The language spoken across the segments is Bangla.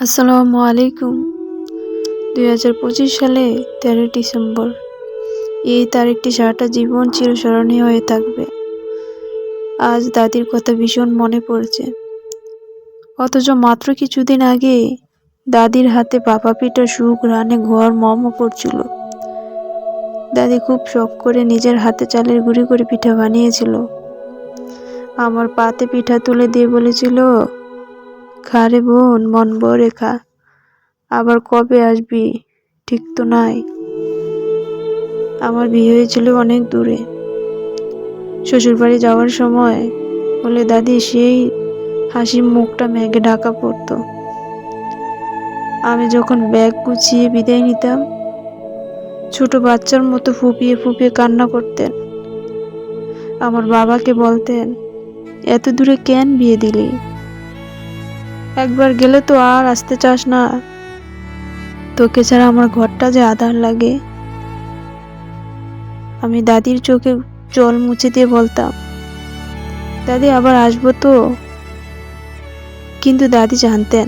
আসসালামু আলাইকুম। দুই হাজার পঁচিশ সালে তেরোই ডিসেম্বর। এই তারিখটি সারাটা জীবন চিরস্মরণীয় হয়ে থাকবে। আজ দাদির কথা ভীষণ মনে পড়ছে। অথচ মাত্র কিছুদিন আগে দাদির হাতে বাবা পিঠা সুখ রানে ঘর মম করছিল দাদি খুব শখ করে নিজের হাতে চালের গুঁড়ি করে পিঠা বানিয়েছিল। আমার পাতে পিঠা তুলে দিয়ে বলেছিল খারে বোন, মন ভরে খা। আবার কবে আসবি? ঠিক তো নাই। আমার বিয়ে হয়েছিল অনেক দূরে। শ্বশুরবাড়ি যাওয়ার সময় বলে, দাদি, সেই হাসি মুখটা মেঘে ঢাকা পড়তো। আমি যখন ব্যাগ গুছিয়ে বিদায় নিতাম, ছোট বাচ্চার মতো ফুপিয়ে ফুপিয়ে কান্না করতেন। আমার বাবাকে বলতেন, এত দূরে কেন বিয়ে দিলি? একবার গেলে তো আর আসতে চাস না। তোকে ছাড়া আমার ঘরটা যে আধার লাগে। আমি দাদির চোখে জল মুছে দিয়ে বলতাম, দাদি, আবার আসব তো? কিন্তু দাদি জানতেন,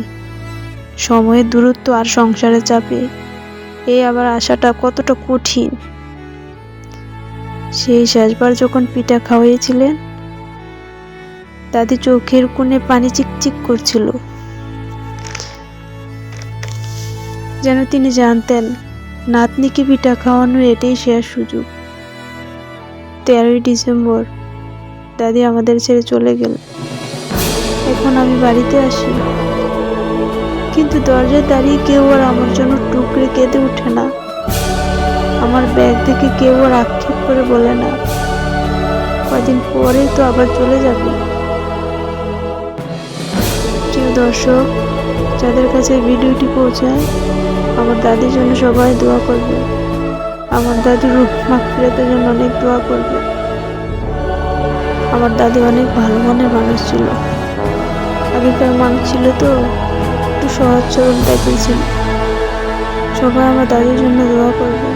সময়ের দূরত্ব আর সংসারের চাপে এই আবার আসাটা কতটা কঠিন। সেই শেষবার যখন পিঠা খাওয়াইয়েছিলেন দাদি চোখের কোণে পানি চিকচিক করছিল। যেন তিনি জানতেন, নাতনিকে পিঠা খাওয়ানোর এটাই শেষ সুযোগ। তেরোই ডিসেম্বর, দাদি আমাদের ছেড়ে চলে গেল। এখন আমি বাড়িতে আসি। কিন্তু দরজায় দাঁড়িয়ে কেউ আর আমার জন্য টুকরে কেঁদে ওঠে না। আমার ব্যাগ থেকে কেউ আর আক্ষেপ করে বলে না। কদিন পরেই তো আবার চলে যাবে। দর্শক, যাদের কাছে ভিডিওটি পৌঁছায় আমার দাদির জন্য সবাই দোয়া করবে। আমার দাদি রূপ মাকফিরাতের জন্য অনেক দোয়া করবে। আমার দাদি অনেক ভালো মনের মানুষ ছিল। আগেকার মানুষ ছিল তো, একটু সহজ সরল টাইপের ছিল। সবাই আমার দাদির জন্য দোয়া করবে।